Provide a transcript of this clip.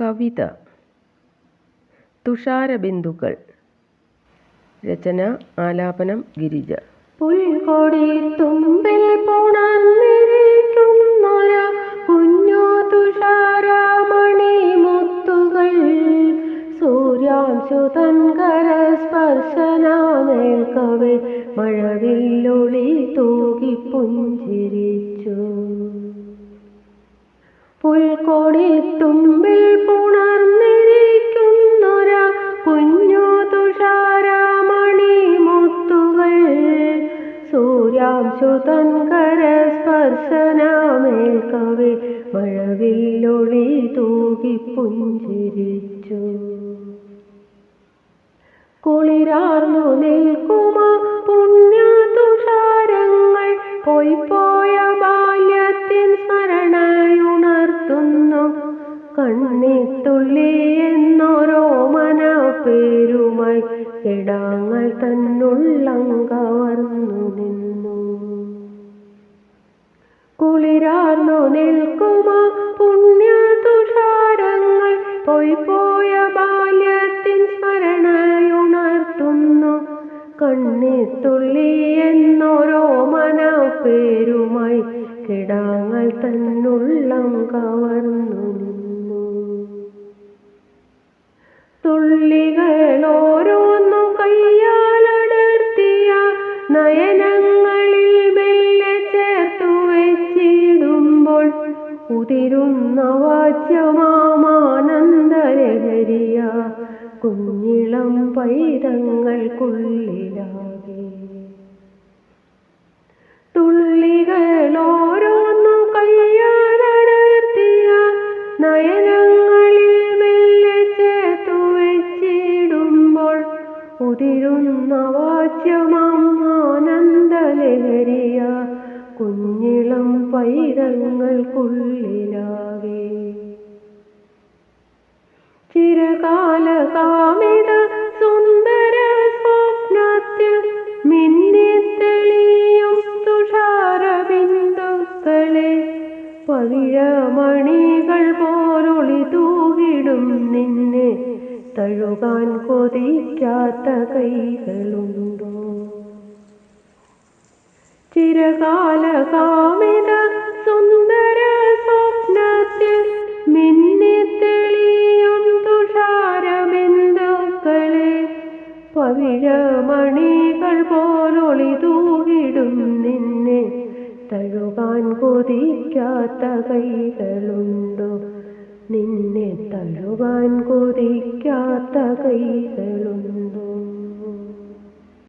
കവിത. തുഷാരബിന്ദുക്കൾ. രചന ആലാപനം ഗിരിജ. പുൽക്കൊടി തുമ്പിൽ പുണർന്നിരിക്കുന്നൊര കുഞ്ഞു തുഷാരമണി മുത്തുകൾ. സൂര്യാംശുതൻ കരസ്പർശനമേൽക്കവേ. മഴവില്ലൊളി തൂകി പുഞ്ചിരിച്ചു പുൽക്കൊടി തുമ്പിൽ പുണർന്നിരിക്കുന്നൊര കുഞ്ഞു തുഷാരാമണി മുത്തുകൾ. സൂര്യാംശുതൻ കരസ്പർശനമേൽക്കവേ മഴവിലൊളി തൂകി പുഞ്ചിരിച്ചു. കുളിരാർന്നു നിൽക്കുമ കണ്ണിത്തുള്ളി എന്നോരോ മന പേരുമായി ഇടാങ്ങൾ തന്നുള്ളങ്കവർന്നു നിന്നു. കുളിരാർന്നു നിൽക്കുമ പുണ്യ തുഷാരങ്ങൾ പോയിപ്പോയ ബാല്യത്തിൻ സ്മരണയുണർത്തുന്നു. കണ്ണിത്തുള്ളി എന്നോരോ മന പേരുമായി കിടാങ്ങൾ തന്നുള്ളം കവർന്നു നിന്നു. തുള്ളികൾ ഓരോന്നു കയ്യാലടർത്തിയ നയനങ്ങളിൽ മെല്ലെ ചേർത്തു വെച്ചിടുമ്പോൾ ഉതിരുന്ന വാച്യമാമാനന്ദലഹരിയ കുഞ്ഞിളം പൈതങ്ങൾക്കുള്ളിലാകെ. പൈതങ്ങൾക്കുള്ളിലാകെ ചിരകാല കാമിത സുന്ദര സ്വപ്നത്തിൽ മിന്നിത്തെളിയും തുഷാരബിന്ദുക്കളെ പവിഴമണികൾ പോലൊളി തൂകിടും നിന്നെ തഴുകാൻ കൊതിക്കാത്ത കൈകളുണ്ടോ? ചിരകാല കാമിത പവിഴമണികൾ പോലൊളി തൂകിടും നിന്നെ. തഴുകാൻ കൊതിക്കാത്ത കൈകളുണ്ടോ? നിന്നെ തഴുകാൻ കൊതിക്കാത്ത കൈകളുണ്ടോ?